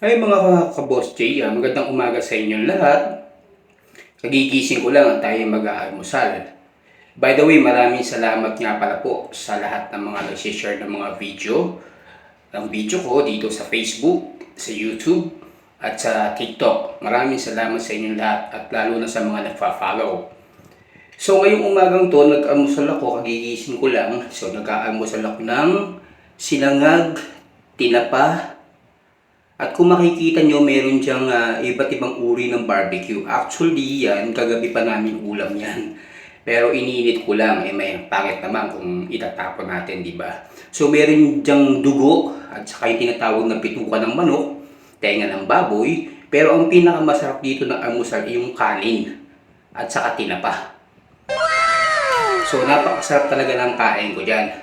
Ay mga ka-boss Jay, ah, magandang umaga sa inyong lahat. Kagigising ko lang at tayo mag-aalmusal. By the way, maraming salamat nga pala po sa lahat ng mga nagsishare ng mga video. Ng video ko dito sa Facebook, sa YouTube, at sa TikTok. Maraming salamat sa inyong lahat at lalo na sa mga nagfa-follow. So ngayong umagang to, nag-almusal ako, kagigising ko lang. So nag-aalmusal ako ng sinangag, tinapa, at kung makikita nyo, meron diyang ah, iba't ibang uri ng barbecue. Actually, yan, kagabi pa namin ulam yan. Pero iniinit ko lang, eh may pangit naman kung itatapon natin, di ba? So meron diyang dugo at saka yung tinatawag na pituka ng manok, tenga ng baboy. Pero ang pinakamasarap dito ng almusal ay yung kanin at saka tinapa. So napakasarap talaga ng kain ko dyan.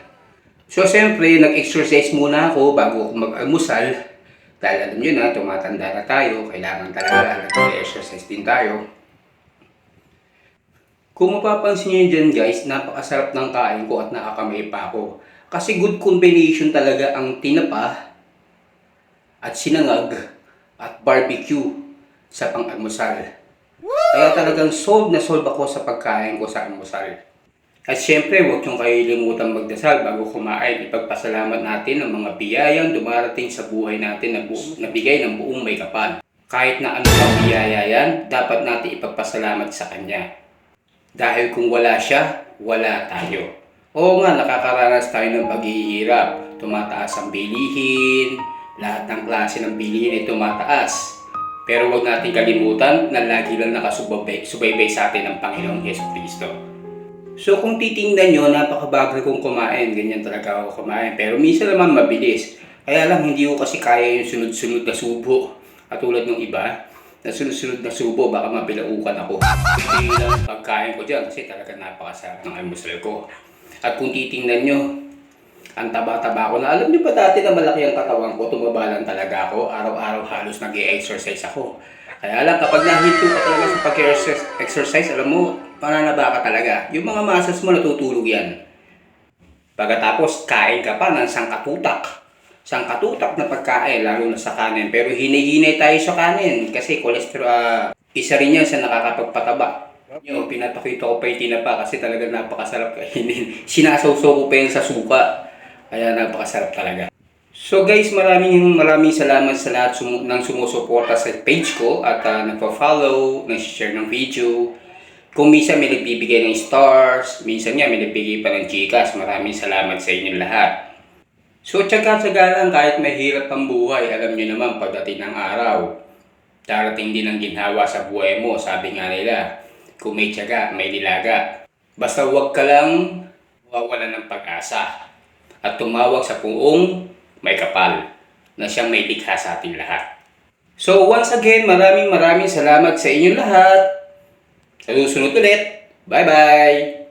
So siyempre, nag-exercise muna ako bago ako mag-almusal. Dahil alam nyo na, tumatanda na tayo, kailangan talaga nag-exercise din tayo. Kung mapapansin nyo dyan guys, napakasarap ng kain ko at nakakamay pa ako. Kasi good combination talaga ang tinapa at sinangag at barbecue sa pang-almusal. Kaya talagang sold na sold ako sa pagkain ko sa almusal. At syempre, huwag niyong kalilimutang magdasal bago kumain. Ipagpasalamat natin ang mga biyayang dumarating sa buhay natin na bu- nabigay ng buong may kapal. Kahit na ano pang biyaya yan, dapat natin ipagpasalamat sa Kanya. Dahil kung wala siya, wala tayo. Oo nga, nakakaranas tayo ng paghihirap. Tumataas ang bilihin, lahat ng klase ng bilihin ay tumataas. Pero huwag natin kalimutan na lagi lang nakasubaybay subaybay sa atin ng Panginoong Yeso Kristo. So kung titingnan nyo, napakabagal kong kumain. Ganyan talaga ako kumain. Pero minsan naman mabilis. Kaya lang hindi ko kasi kaya yung sunod-sunod na subo. Katulad ng iba, na sunod-sunod na subo, baka mabilaukan ako. Hindi lang pagkain ko dyan kasi talaga napakasarap ng almusal ko. At kung titingnan nyo, ang taba-taba ko na. Alam nyo ba dati na malaki ang katawan ko, tumaba lang talaga ako. Araw-araw halos nag exercise ako. Kaya lang kapag nahinto ka talaga sa pag-exercise, alam mo, pananaba ka talaga. Yung mga muscles mo natutulog yan. Pagkatapos, kain ka pa ng sangkatutak. Sangkatutak na pagkain, lalo na sa kanin. Pero hinay-hinay tayo sa kanin kasi cholesterol, ah, isa rin yan sa nakakapagpataba. Yo, pinapakita ko pa yung tinapa kasi talaga napakasarap kainin. Sinasawsaw ko pa yan sa suka. Kaya napakasarap talaga. So guys, maraming maraming salamat sa lahat sumu- ng sumusuporta sa page ko at uh, nagpa-follow, nag-share ng video. Kung minsan may nagbibigay ng stars, minsan nga may nagbibigay pa ng Gcash, maraming salamat sa inyong lahat. So tsaga-tsaga lang kahit mahirap ang buhay, alam nyo naman pagdating ng araw, darating din ang ginhawa sa buhay mo, sabi nga nila, kung may tsaga, may nilaga. Basta huwag ka lang wawala ng pag-asa at tumawag sa puong may kapal na siyang may likha sa ating lahat. So once again, maraming maraming salamat sa inyong lahat. Sa susunod ulit. Bye-bye!